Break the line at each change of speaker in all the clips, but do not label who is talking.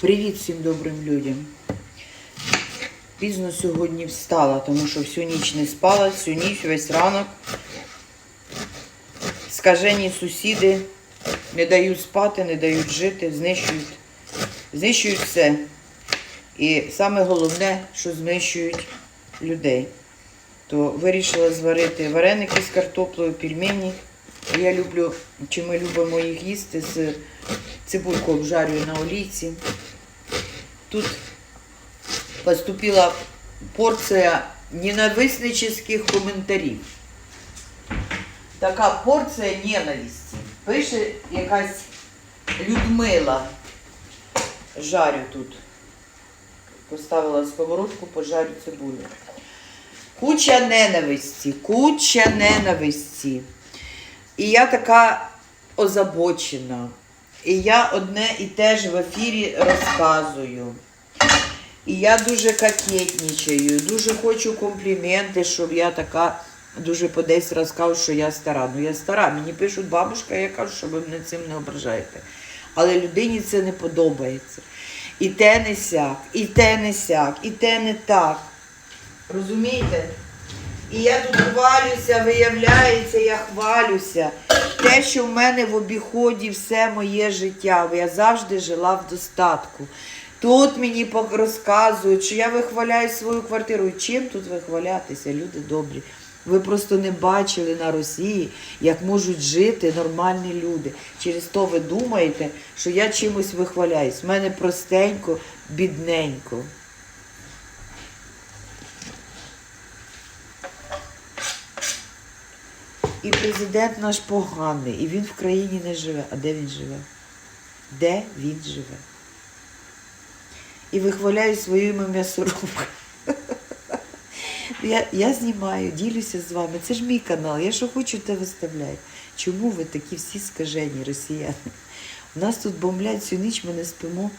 Привіт всім добрим людям. Пізно сьогодні встала, тому що всю ніч не спала, всю ніч, весь ранок. Скажені сусіди не дають спати, не дають жити, знищують, знищують все. І саме головне, що знищують людей. То вирішила зварити вареники з картоплею, пельмені. Я люблю, чи ми любимо їх їсти з цибульку обжарюю на олійці. Тут поступила порція ненависнических коментарів. Така порція ненависті. Пише якась Людмила. Жарю тут. Поставила сковородку, пожарю цибулю. Куча ненависті, куча ненависті. І я така озабочена. І я одне і те ж в ефірі розказую. І я дуже кокетничаю, дуже хочу компліменти, щоб я така дуже подесь розказую, що я стара. Ну я стара, мені пишуть бабушка, я кажу, що ви мене цим не ображаєте. Але людині це не подобається. І те не сяк, і те не сяк, і те не так. Розумієте? І я тут хвалюся, виявляється, я хвалюся. Те, що в мене в обіході все моє життя, я завжди жила в достатку. Тут мені розказують, що я вихваляю свою квартиру. Чим тут вихвалятися, люди добрі? Ви просто не бачили на Росії, як можуть жити нормальні люди. Через то ви думаєте, що я чимось вихваляюсь. У мене простенько, бідненько. І президент наш поганий, і він в країні не живе. А де він живе? Де він живе? І вихваляю своїми м'ясорубками. Я, я знімаю, ділюся з вами. Це ж мій канал. Я що хочу, те виставляю. Чому ви такі всі скажені росіяни? У нас тут бомблять всю ніч, ми не спимо.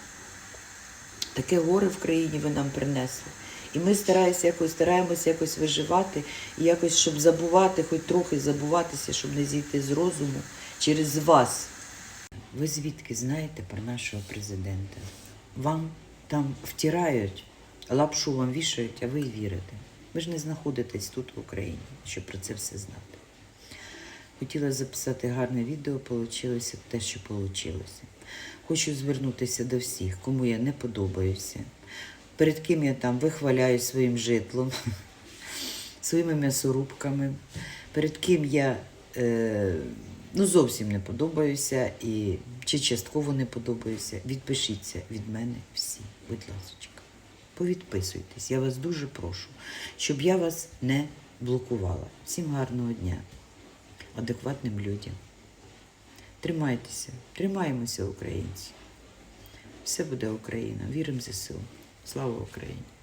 Таке горе в країні ви нам принесли. І ми стараємося якось, стараємося якось виживати і якось, щоб забувати, хоч трохи забуватися, щоб не зійти з розуму через вас. Ви звідки знаєте про нашого президента? Вам там втирають, лапшу вам вішають, а ви й вірите. Ви ж не знаходитесь тут в Україні, щоб про це все знати. Хотіла записати гарне відео, вийшло те, що вийшло. Хочу звернутися до всіх, кому я не подобаюся, перед ким я там вихваляю своїм житлом, своїми м'ясорубками, перед ким я е, ну, зовсім не подобаюся і чи частково не подобаюся. Відпишіться від мене всі, будь ласка. Повідписуйтесь, я вас дуже прошу, щоб я вас не блокувала. Всім гарного дня, адекватним людям. Тримайтеся, тримаємося, українці. Все буде Україна. Віримо в ЗСУ. Слава Україні!